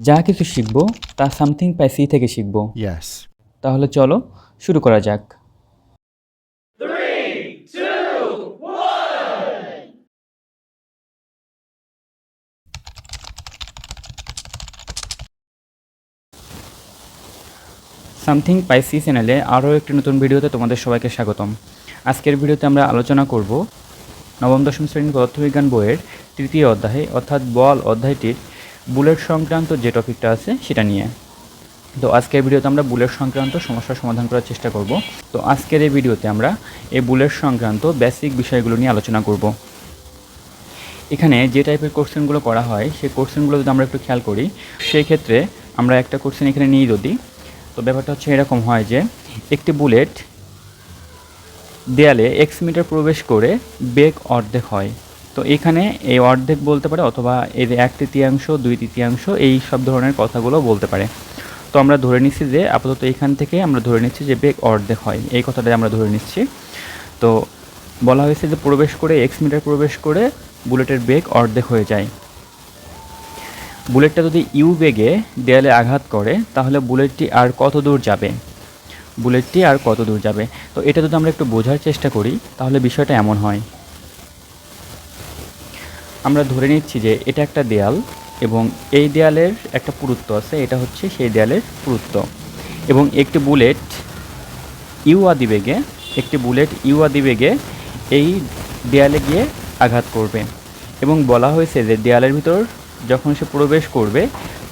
যা কিছু শিখব তা সামথিং পাইসি থেকে শিখব. তাহলে চলো শুরু করা যাক। সামথিং পাইসি চ্যানেলে আরও একটি নতুন ভিডিওতে তোমাদের সবাইকে স্বাগতম। আজকের ভিডিওতে আমরা আলোচনা করব নবম দশম শ্রেণির পদার্থবিজ্ঞান বইয়ের তৃতীয় অধ্যায়ে অর্থাৎ বল অধ্যায়টির বুলেট সংক্রান্ত যে টপিকটা আছে সেটা নিয়ে। তো আজকের ভিডিওতে আমরা বুলেট সংক্রান্ত সমস্যার সমাধান করার চেষ্টা করব। তো আজকের এই ভিডিওতে আমরা এই বুলেট সংক্রান্ত বেসিক বিষয়গুলো নিয়ে আলোচনা করব। এখানে যে টাইপের কোশ্চেনগুলো করা হয়, সেই কোশ্চেনগুলো যদি আমরা একটু খেয়াল করি, সেই ক্ষেত্রে আমরা একটা কোশ্চেন এখানে নিই যদি। তো ব্যাপারটা হচ্ছে এরকম হয় যে, একটি বুলেট দেয়ালে এক্স মিটার প্রবেশ করে বেগ অর্ধেক হয়। তো এখানে এই অর্ধেক বলতে পারে অথবা এর এক তৃতীয়াংশ, দুই তৃতীয়াংশ, এই সব ধরনের কথাগুলো বলতে পারে। তো আমরা ধরে নিচ্ছি যে আপাতত এখান থেকে আমরা ধরে নিচ্ছি যে বেগ অর্ধেক হয়। এই কথাটা আমরা ধরে নিচ্ছি। তো বলা হয়েছে যে প্রবেশ করে এক্স মিটার প্রবেশ করে বুলেটের বেগ অর্ধেক হয়ে যায়। বুলেটটা যদি ইউ বেগে দেয়ালে আঘাত করে, তাহলে বুলেটটি আর কত দূর যাবে? বুলেটটি আর কত দূর যাবে? তো এটা যদি আমরা একটু বোঝার চেষ্টা করি, তাহলে বিষয়টা এমন হয়। আমরা ধরে নিচ্ছি যে এটা একটা দেয়াল এবং এই দেয়ালের একটা পুরুত্ব আছে, এটা হচ্ছে সেই দেয়ালের পুরুত্ব। এবং একটি বুলেট ইউ আদি বেগে একটি বুলেট ইউ আদি বেগে এই দেয়ালে গিয়ে আঘাত করবে। এবং বলা হয়েছে যে দেয়ালের ভিতর যখন সে প্রবেশ করবে,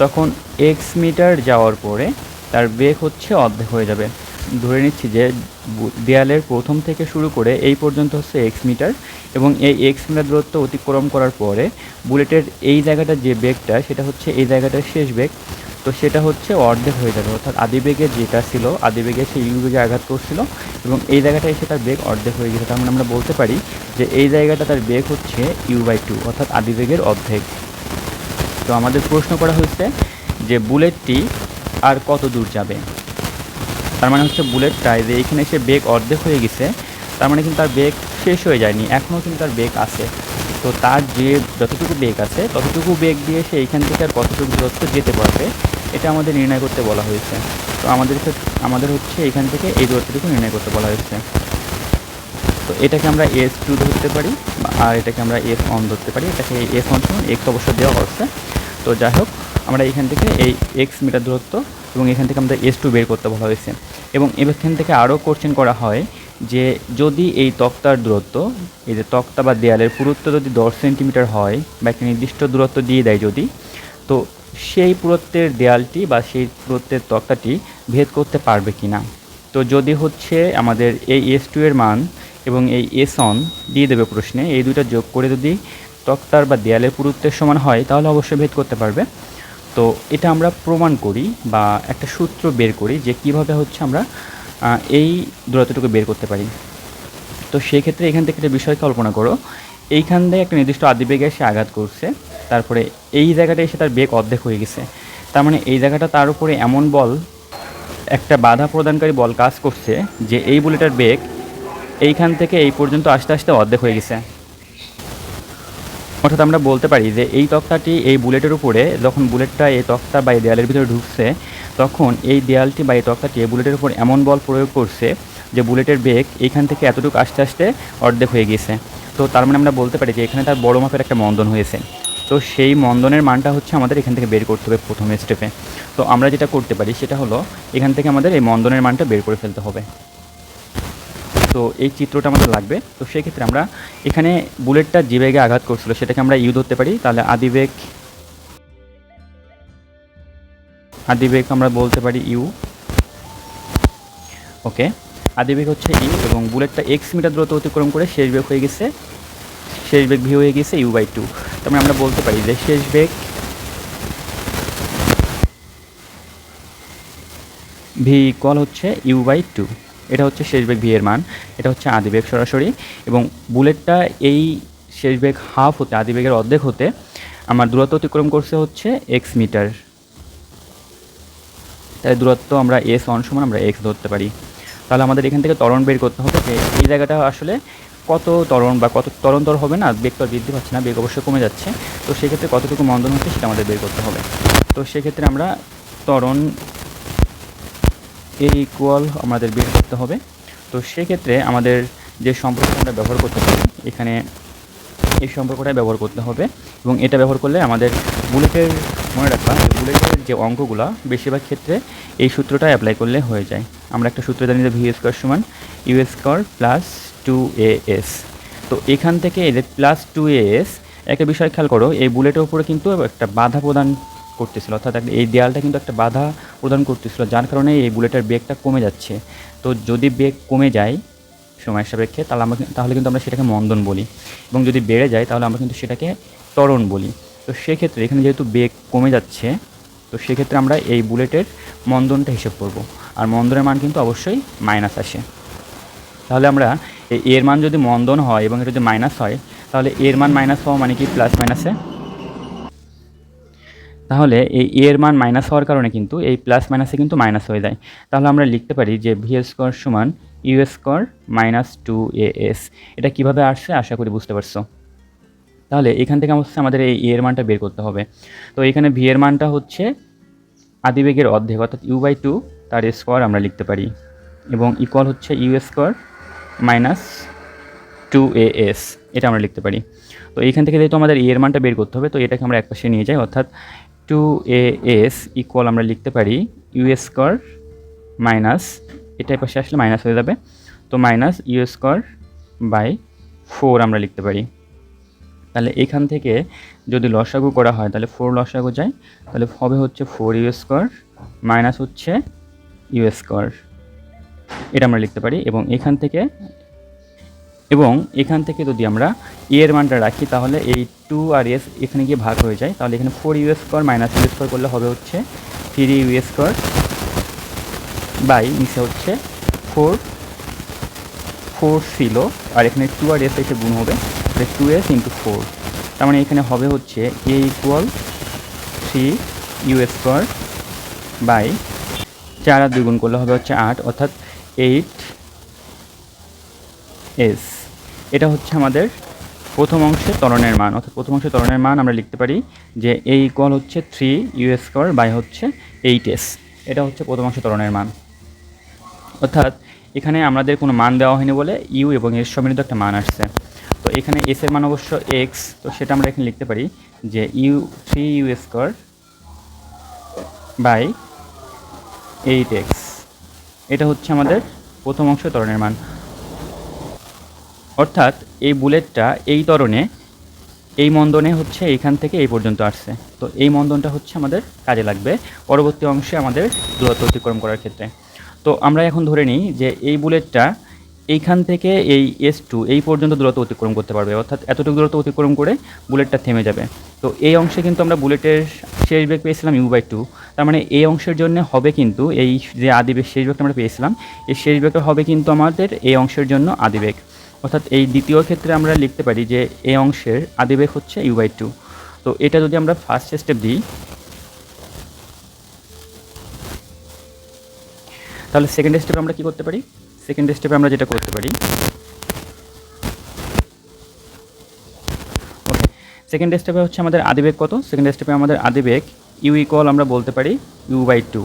তখন এক্স মিটার যাওয়ার পরে তার বেগ হচ্ছে অর্ধেক হয়ে যাবে। ধরে নিচ্ছি যে দেয়ালের প্রথম থেকে শুরু করে এই পর্যন্ত হচ্ছে এক্স মিটার এবং এই এক্স মিটার দূরত্ব অতিক্রম করার পরে বুলেটের এই জায়গাটার যে বেগটা, সেটা হচ্ছে এই জায়গাটার শেষ বেগ। তো সেটা হচ্ছে অর্ধেক হয়ে যাবে, অর্থাৎ আদিবেগে যেটা ছিল আদিবেগে ইউ বেগে আঘাত করছিল এবং এই জায়গাটায় এসে তার বেগ অর্ধেক হয়ে গেছে। তার মানে আমরা বলতে পারি যে এই জায়গাটা তার বেগ হচ্ছে ইউ বাই টু অর্থাৎ আদিবেগের অর্ধেক। তো আমাদের প্রশ্ন করা হয়েছে যে বুলেটটি আর কত দূর যাবে? তার মানে হচ্ছে বুলেট বুলেটটায় যে এখানে এসে বেগ অর্ধেক হয়ে গেছে, তার মানে কিন্তু তার বেগ শেষ হয়ে যায়নি, এখনও কিন্তু তার বেগ আছে। তো তার যে যতটুকু বেগ আছে, ততটুকু বেগ দিয়ে সে এইখান থেকে আর কতটুকু দূরত্ব যেতে পারবে, এটা আমাদের নির্ণয় করতে বলা হয়েছে। তো আমাদের আমাদের হচ্ছে এখান থেকে এই দূরত্বটুকু নির্ণয় করতে বলা হয়েছে। তো এটাকে আমরা এস টু ধরতে পারি, আর এটাকে আমরা এস অন ধরতে পারি। এটাকে এস অন এক্স অবশ্য দেওয়া হচ্ছে তো যাই হোক আমরা এখান থেকে এই এক্স মিটার দূরত্ব এবং এখান থেকে আমাদের এস টু বের করতে বলা হয়েছে। এবং এখান থেকে আরও কোশ্চেন করা হয় যে যদি এই তক্তার দূরত্ব, এই যে তক্তা বা দেয়ালের পুরুত্ব যদি দশ সেন্টিমিটার হয় বা একটা নির্দিষ্ট দূরত্ব দিয়ে দেয় যদি, তো সেই পুরুত্বের দেয়ালটি বা সেই পুরুত্বের তক্তাটি ভেদ করতে পারবে কি না তো যদি হচ্ছে আমাদের এই এস টু এর মান এবং এই এস অন দিয়ে দেবে প্রশ্নে, এই দুটো যোগ করে যদি তক্তার বা দেয়ালের পুরুত্বের সমান হয়, তাহলে অবশ্যই ভেদ করতে পারবে। তো এটা আমরা প্রমাণ করি বা একটা সূত্র বের করি যে কীভাবে হচ্ছে আমরা এই দূরত্বটুকু বের করতে পারি। তো সেই ক্ষেত্রে এখান থেকে একটা বিষয় কল্পনা করো, এইখান থেকে একটা নির্দিষ্ট আদিবেগে এসে আঘাত করছে, তারপরে এই জায়গাটা এসে তার বেগ অর্ধেক হয়ে গেছে। তার মানে এই জায়গাটা তার উপরে এমন বল, একটা বাধা প্রদানকারী বল কাজ করছে যে এই বুলেটের বেগ এইখান থেকে এই পর্যন্ত আস্তে আস্তে অর্ধেক হয়ে গেছে। অর্থাৎ আমরা বলতে পারি যে এই তক্তাটি এই বুলেটের উপরে যখন বুলেটটা এই তক্তা বা এই দেয়ালের ভিতরে ঢুকছে, তখন এই দেয়ালটি বা এই তক্তাটি এই বুলেটের উপর এমন বল প্রয়োগ করছে যে বুলেটের বেগ এইখান থেকে এতটুকু আস্তে আস্তে অর্ধেক হয়ে গেছে। তো তার মানে আমরা বলতে পারি যে এখানে তার বড় মাপের একটা মন্দন হয়েছে। তো সেই মন্দনের মানটা হচ্ছে আমাদের এখান থেকে বের করতে হবে প্রথম স্টেপে তো আমরা যেটা করতে পারি সেটা হলো এখান থেকে আমাদের এই মন্দনের মানটা বের করে ফেলতে হবে। তো এই চিত্রটা আমাদের লাগবে। তো সেক্ষেত্রে আমরা এখানে বুলেটটা যে বেগে আঘাত করছিল সেটাকে আমরা ইউ ধরতে পারি। তাহলে আদিবেগ আদিবেগ আমরা বলতে পারি ইউ। ওকে আদিবেগ হচ্ছে ইউ এবং বুলেটটা এক্স মিটার দূরত্ব অতিক্রম করে শেষ বেগ হয়ে গেছে। শেষ বেগ ভি হয়ে গেছে ইউ বাই টু। তার মানে আমরা বলতে পারি যে শেষ বেগ ভি ইকুয়াল হচ্ছে ইউ বাই টু। এটা হচ্ছে শেষ বেগ ভি মান, এটা হচ্ছে আদিবেগ সরাসরি এবং বুলেটটা এই শেষ বেগ হাফ হতে আদিবেগের অর্ধেক হতে আমার দূরত্ব অতিক্রম করছে হচ্ছে এক্স মিটার। তাই দূরত্ব আমরা এস অন সমান আমরা এক্স ধরতে পারি। তাহলে আমাদের এখান থেকে তরণ বের করতে হবে যে এই জায়গাটা আসলে কত তরণ বা কত ত্বরণ দর হবে না বেগ তো বৃদ্ধি পাচ্ছে না, বেগ অবশ্যই কমে যাচ্ছে। তো সেক্ষেত্রে কতটুকু মন্দন হচ্ছে সেটা আমাদের বের করতে হবে। তো সেক্ষেত্রে আমরা ত্বরণ এ ইকুয়াল আমাদের বের করতে হবে। তো সেক্ষেত্রে আমাদের যে সম্পর্কটা আমরা ব্যবহার করতে পারি, এখানে এই সম্পর্কটাই ব্যবহার করতে হবে এবং এটা ব্যবহার করলে আমাদের বুলেটের, মনে রাখবা বুলেটের যে অঙ্কগুলো, বেশিরভাগ ক্ষেত্রে এই সূত্রটা অ্যাপ্লাই করলে হয়ে যায়। আমরা একটা সূত্র জানি যে ভি স্কোয়ার সমান U square plus two A S তো এখান থেকে এই প্লাস টু এ এস একটা বিষয় খেয়াল করো, এই বুলেটের উপরে কিন্তু একটা বাধা প্রদান করতেছিল। অর্থাৎ এই দেয়ালটা কিন্তু একটা বাধা প্রদান করতেছিল, যার কারণে এই বুলেটের বেগটা কমে যাচ্ছে। তো যদি বেগ কমে যায় সময়ের সাপেক্ষে, তাহলে আমরা তাহলে কিন্তু আমরা সেটাকে মন্দন বলি। এবং যদি বেড়ে যায়, তাহলে আমরা কিন্তু সেটাকে ত্বরণ বলি। তো সেক্ষেত্রে এখানে যেহেতু বেগ কমে যাচ্ছে, তো সেক্ষেত্রে আমরা এই বুলেটের মন্দনটা হিসেব করব। আর মন্দনের মান কিন্তু অবশ্যই মাইনাস আসে। তাহলে আমরা এর মান যদি মন্দন হয় এবং এটা যদি মাইনাস হয়, তাহলে এর মান মাইনাস হওয়া মানে কি? প্লাস মাইনাসে তাহলে এই এর মান মাইনাস হওয়ার কারণে কিন্তু এই প্লাস মাইনাসে কিন্তু মাইনাস হয়ে যায়। তাহলে আমরা লিখতে পারি যে ভি স্কোয়ার সমান U square minus two A S এটা কীভাবে আসছে? আশা করি বুঝতে পারছ। তাহলে এখান থেকে হচ্ছে আমাদের এই এর মানটা বের করতে হবে। তো এখানে ভি এর মানটা হচ্ছে আদিবেগের অর্ধেক, অর্থাৎ ইউ বাই টু তার স্কোয়ার আমরা লিখতে পারি। এবং ইকুয়াল হচ্ছে U square minus two A S এটা আমরা লিখতে পারি। তো এইখান থেকে যেহেতু আমাদের এর মানটা বের করতে হবে, তো এটাকে আমরা একপাশে নিয়ে যাই, অর্থাৎ টু এ এস ইকুয়াল আমরা লিখতে পারি ইউ স্কোয়ার মাইনাস এটা পাশে আসলে মাইনাস হয়ে যাবে। তো minus U square by four আমরা লিখতে পারি। তাহলে এখান থেকে যদি লসাগু করা হয়, তাহলে ফোর লসাগু যায়। তাহলে হবে হচ্ছে ফোর ইউ স্কোয়ার মাইনাস হচ্ছে ইউ স্কোয়ার এটা আমরা লিখতে পারি এবং এখান থেকে এবং এখান থেকে যদি আমরা এ এর মানটা রাখি, তাহলে এই টু আর এস এখানে গিয়ে ভাগ হয়ে যায়। তাহলে এখানে four U square minus U square করলে হবে হচ্ছে থ্রি ইউ স্কোয়ার বাই নিচে হচ্ছে ফোর ফোর ছিল। আর এখানে টু আর এস এসে গুণ হবে টু এস ইন্টু ফোর তার মানে এখানে হবে হচ্ছে A equal three U square by চার আর দুই গুণ করলে হবে হচ্ছে আট, অর্থাৎ এইট এস এটা হচ্ছে আমাদের প্রথম অংশে ত্বরণের মান। অর্থাৎ প্রথম অংশে ত্বরণের মান আমরা লিখতে পারি যে এ ইকুয়াল হচ্ছে থ্রি ইউ স্কোয়ার বাই হচ্ছে এইট এস এটা হচ্ছে প্রথম অংশে ত্বরণের মান। অর্থাৎ এখানে আমাদের কোনো মান দেওয়া হয়নি বলে ইউ এবং এর সম্মিলিত একটা মান আসছে। তো এখানে এস এর মান অবশ্য এক্স তো সেটা আমরা এখানে লিখতে পারি যে U three U square by eight X এটা হচ্ছে আমাদের প্রথম অংশ ত্বরণের মান। অর্থাৎ এই বুলেটটা এই ত্বরণে এই মন্দনে হচ্ছে এইখান থেকে এই পর্যন্ত আসছে। তো এই মন্দনটা হচ্ছে আমাদের কাজে লাগবে পরবর্তী অংশে আমাদের দূরত্ব অতিক্রম করার ক্ষেত্রে। তো আমরা এখন ধরে নিই যে এই বুলেটটা এইখান থেকে এই এস টু এই পর্যন্ত দূরত্ব অতিক্রম করতে পারবে। অর্থাৎ এতটুকু দূরত্ব অতিক্রম করে বুলেটটা থেমে যাবে। তো এই অংশে কিন্তু আমরা বুলেটের শেষ বেগ পেয়েছিলাম ইউ বাই টু তার মানে এই অংশের জন্য হবে কিন্তু এই যে আদিবেগ শেষ বেগটা আমরা পেয়েছিলাম, এই শেষ বেগটা হবে কিন্তু আমাদের এই অংশের জন্য আদিবেগ অর্থাৎ এই দ্বিতীয় ক্ষেত্রে আমরা লিখতে পারি যে এ অংশের আদিবেগ হচ্ছে ইউ বাই টু তো এটা যদি আমরা ফার্স্ট স্টেপ দিই, তাহলে সেকেন্ড স্টেপে আমরা কি করতে পারি? সেকেন্ড স্টেপে আমরা যেটা করতে পারি ওকে সেকেন্ড স্টেপে হচ্ছে আমাদের আদিবেগ কত? সেকেন্ড স্টেপে আমাদের আদিবেগ ইউ ইকুয়াল আমরা বলতে পারি ইউ বাই টু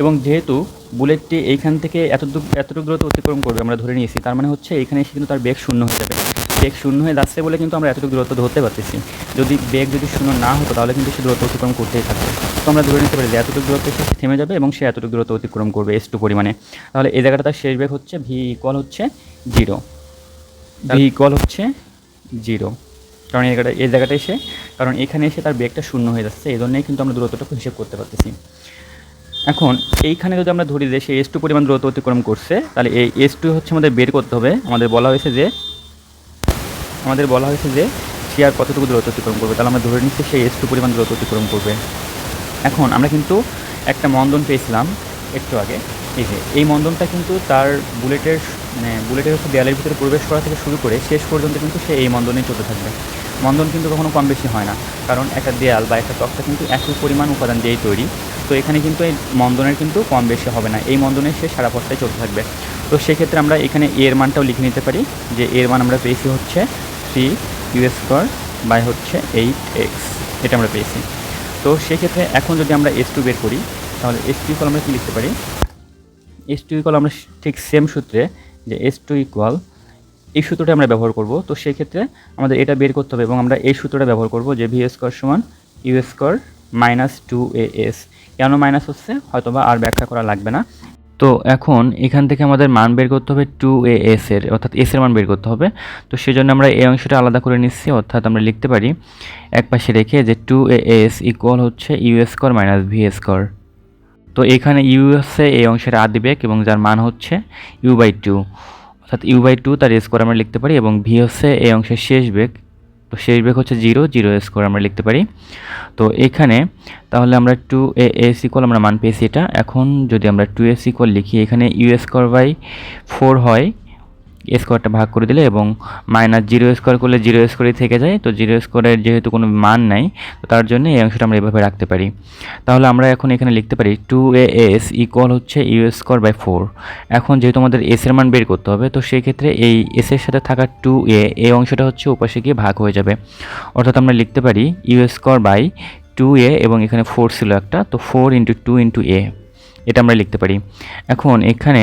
এবং যেহেতু বুলেটটি এইখান থেকে এতটুকু এতটুকু দূরত্ব অতিক্রম করবে আমরা ধরে নিয়েছি। তার মানে হচ্ছে এইখানে এসে কিন্তু তার বেগ শূন্য হয়ে যাবে। বেগ শূন্য হয়ে যাচ্ছে বলে কিন্তু আমরা এতটুকু দূরত্ব ধরতে পারতেছি। যদি বেগ যদি শূন্য না হতো তাহলে কিন্তু সে দূরত্ব অতিক্রম করতেই থাকবে তো আমরা ধরে নিতে পারি যে এতটুকু দূরত্ব সে থেমে যাবে এবং সে এতটুকু দূরত্ব অতিক্রম করবে এস টু পরিমাণে। তাহলে এই জায়গাটা তার শেষ বেগ হচ্ছে ভি ইকুয়াল হচ্ছে জিরো ভি ইকুয়াল হচ্ছে জিরো কারণ এই জায়গাটা এই জায়গাটা এসে কারণ এখানে এসে তার বেগটা শূন্য হয়ে যাচ্ছে এই জন্যই কিন্তু আমরা দূরত্বটা হিসেব করতে পারতেছি। এখন এইখানে যদি আমরা ধরি যে সে এস টু পরিমাণ দূরত্ব অতিক্রম করছে, তাহলে এই এস টু হচ্ছে আমাদের বের করতে হবে। আমাদের বলা হয়েছে যে, আমাদের বলা হয়েছে যে সে আর কতটুকু দূরত্ব অতিক্রম করবে? তাহলে আমরা ধরে নিচ্ছি সে এস টু পরিমাণ দূরত্ব অতিক্রম করবে। এখন আমরা কিন্তু একটা মন্দন পেয়েছিলাম একটু আগে। এই যে, এই মন্দনটা কিন্তু তার বুলেটের মানে বুলেটের হচ্ছে দেয়ালের ভিতরে প্রবেশ করা থেকে শুরু করে শেষ পর্যন্ত কিন্তু সে এই মন্দনেই চলতে থাকবে। মন্দন কিন্তু কখনো কম বেশি হয় না, কারণ একটা দেয়াল বা একটা তক্তা কিন্তু একই পরিমাণ উপাদান দিয়েই তৈরি। তো এখানে কিন্তু এই মন্দনের কিন্তু কম বেশি হবে না। এই মন্দনের সে সারা পথটাই চলতে থাকবে। তো সেক্ষেত্রে আমরা এখানে এর মানটাও লিখে নিতে পারি যে এর মান আমরা পেয়েছি হচ্ছে থ্রি ইউ স্কোয়ার বাই হচ্ছে এইট এক্স এটা আমরা পেয়েছি। তো সেক্ষেত্রে এখন যদি আমরা এস টু বের করি, তাহলে এস টু ইকুয়াল আমরা কী লিখতে পারি? এস টু ইকুয়াল আমরা ঠিক সেম সূত্রে যে এস টু ইকুয়াল এই সূত্রটা আমরা ব্যবহার করব। তো সেক্ষেত্রে আমাদের এটা বের করতে হবে এবং আমরা এই সূত্রটা ব্যবহার করব যে ভি স্কোয়ার সমান U square minus two A S. কেন মাইনাস হচ্ছে? হয়তোবা আর ব্যাখ্যা করা লাগবে না। তো এখন এখান থেকে আমাদের মান বের করতে হবে টু এ এস এর, অর্থাৎ এস এর মান বের করতে হবে। তো সেজন্য আমরা এই অংশটা আলাদা করে নিচ্ছি, অর্থাৎ আমরা লিখতে পারি এক পাশে রেখে যে টু এ এস ইকুয়াল হচ্ছে U square minus V square. তো এখানে ইউ হচ্ছে এই অংশের আদি বেগ এবং যার মান হচ্ছে ইউ বাই টু। অর্থাৎ ইউ বাই টু তার স্কোয়ার আমরা লিখতে পারি এবং ভি হচ্ছে এই অংশের শেষ বেগ। শেষ বেগ হচ্ছে জিরো জিরো স্কোর আমরা লিখতে পারি। তো এখানে তাহলে আমরা টু এ এস ইকুয়াল আমরা মান পেয়েছি এটা। এখন যদি আমরা টু এস ইকুয়াল লিখি, এখানে ইউ স্কোয়ার বাই ফোর হয় স্কোয়ারটা ভাগ করে দিলে এবং মাইনাস জিরো স্কোয়ার করলে জিরো স্কোয়ারই থেকে যায়। তো জিরো স্কোয়ারের যেহেতু কোনো মান নাই, তো তার জন্য এই অংশটা আমরা এভাবে রাখতে পারি। তাহলে আমরা এখন এখানে লিখতে পারি টু এ এস ইকুয়াল হচ্ছে ইউ স্কোয়ার বাই ফোর। এখন যেহেতু আমাদের এস এর মান বের করতে হবে, তো সেই ক্ষেত্রে এই এস এর সাথে থাকা টু এ, এই অংশটা হচ্ছে ওপাশে গিয়ে ভাগ হয়ে যাবে। অর্থাৎ আমরা লিখতে পারি U square by two A এবং এখানে ফোর ছিল একটা, তো four into two into A. এটা আমরা লিখতে পারি। এখন এখানে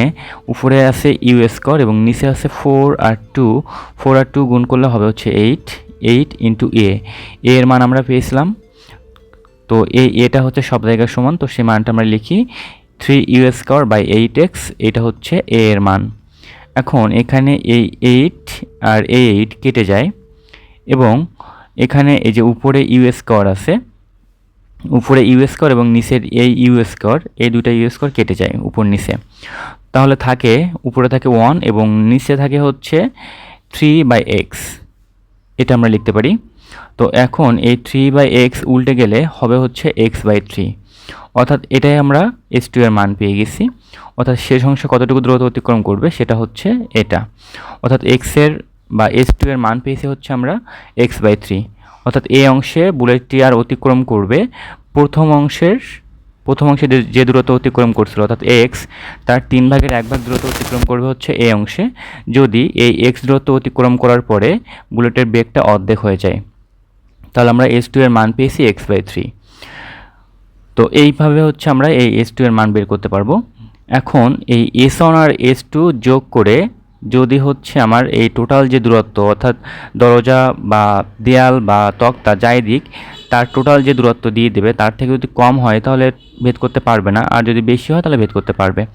উপরে আছে ইউ স্কোয়ার এবং নিচে আছে ফোর আর টু ফোর আর টু গুণ করলে হবে হচ্ছে এইট এইট ইন্টু এ এর মান আমরা পেয়েছিলাম। তো এই এটা হচ্ছে সব জায়গার সমান। তো সেই মানটা আমরা লিখি three U square by eight X এটা হচ্ছে এ এর মান। এখন এখানে এই এইট আর এই এইট কেটে যায়। এবং এখানে এই যে উপরে ইউ স্কোয়ার আছে উপরে ইউ স্কোয়ার এবং নিচের এই ইউ স্কোয়ার এই দুটা ইউ স্কোয়ার কেটে যায় উপর নিচে। তাহলে থাকে, উপরে থাকে ওয়ান এবং নিচে থাকে হচ্ছে থ্রি বাই এক্স এটা আমরা লিখতে পারি। তো এখন এই থ্রি বাই এক্স উল্টে গেলে হবে হচ্ছে এক্স বাই থ্রি অর্থাৎ এটাই আমরা এস টু এর মান পেয়ে গেছি। অর্থাৎ শেষ অংশ কতটুকু দূরত্ব অতিক্রম করবে সেটা হচ্ছে এটা। অর্থাৎ এক্সের বা এস টু এর মান পেয়েছি হচ্ছে আমরা এক্স বাই থ্রি অর্থাৎ এই অংশে বুলেটটি আর অতিক্রম করবে। প্রথম অংশের, প্রথম অংশে যে- দূরত্ব অতিক্রম করছিল, অর্থাৎ এক্স, তার তিন ভাগের এক ভাগ দূরত্ব অতিক্রম করবে হচ্ছে এই অংশে। যদি এই এক্স দূরত্ব অতিক্রম করার পরে বুলেটের বেগটা অর্ধেক হয়ে যায়, তাহলে আমরা এস টু এর মান পেয়েছি এক্স বাই থ্রি। তো এইভাবে হচ্ছে আমরা এই এস টু এর মান বের করতে পারব। এখন এই এস ওয়ান আর এস টু যোগ করে যদি হচ্ছে আমার এই টোটাল যে দূরত্ব, অর্থাৎ দরজা বা দেয়াল বা তক্তা যাই দিক, তার টোটাল যে দূরত্ব দিয়ে দেবে, তার থেকে যদি কম হয় তাহলে ভেদ করতে পারবে না। আর যদি বেশি হয় তাহলে ভেদ করতে পারবে।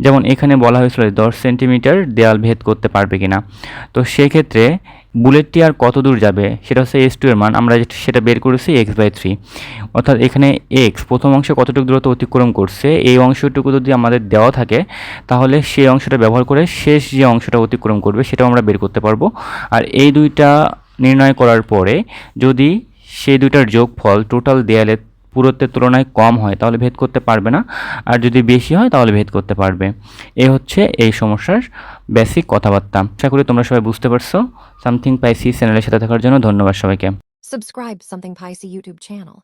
যেমন এখানে বলা হয়েছিল দশ সেন্টিমিটার দেয়াল ভেদ করতে পারবে কিনা। তো সেক্ষেত্রে বুলেটটি আর কত দূর যাবে? সেটা হচ্ছে এস টু এর মান। আমরা সেটা বের করেছি এক্স বাই থ্রি অর্থাৎ এখানে এক্স প্রথম অংশে কতটুকু দূরত্ব অতিক্রম করছে, এই অংশটুকু যদি আমাদের দেওয়া থাকে, তাহলে সেই অংশটা ব্যবহার করে শেষ যে অংশটা অতিক্রম করবে, সেটাও আমরা বের করতে পারব। আর এই দুইটা নির্ণয় করার পরে যদি সেই দুইটার যোগফল টোটাল দেয়ালের পুরুত্বের তুলনায় কম হয়, তাহলে ভেদ করতে পারবে না। আর যদি বেশি হয়, তাহলে ভেদ করতে পারবে। এ হচ্ছে এই সমস্যার বেসিক কথাবার্তা। আশা করি তোমরা সবাই বুঝতে পারছ। সামথিং পাইসি চ্যানেলের সাথে থাকার জন্য ধন্যবাদ সবাইকে। Subscribe Something Pisces YouTube channel.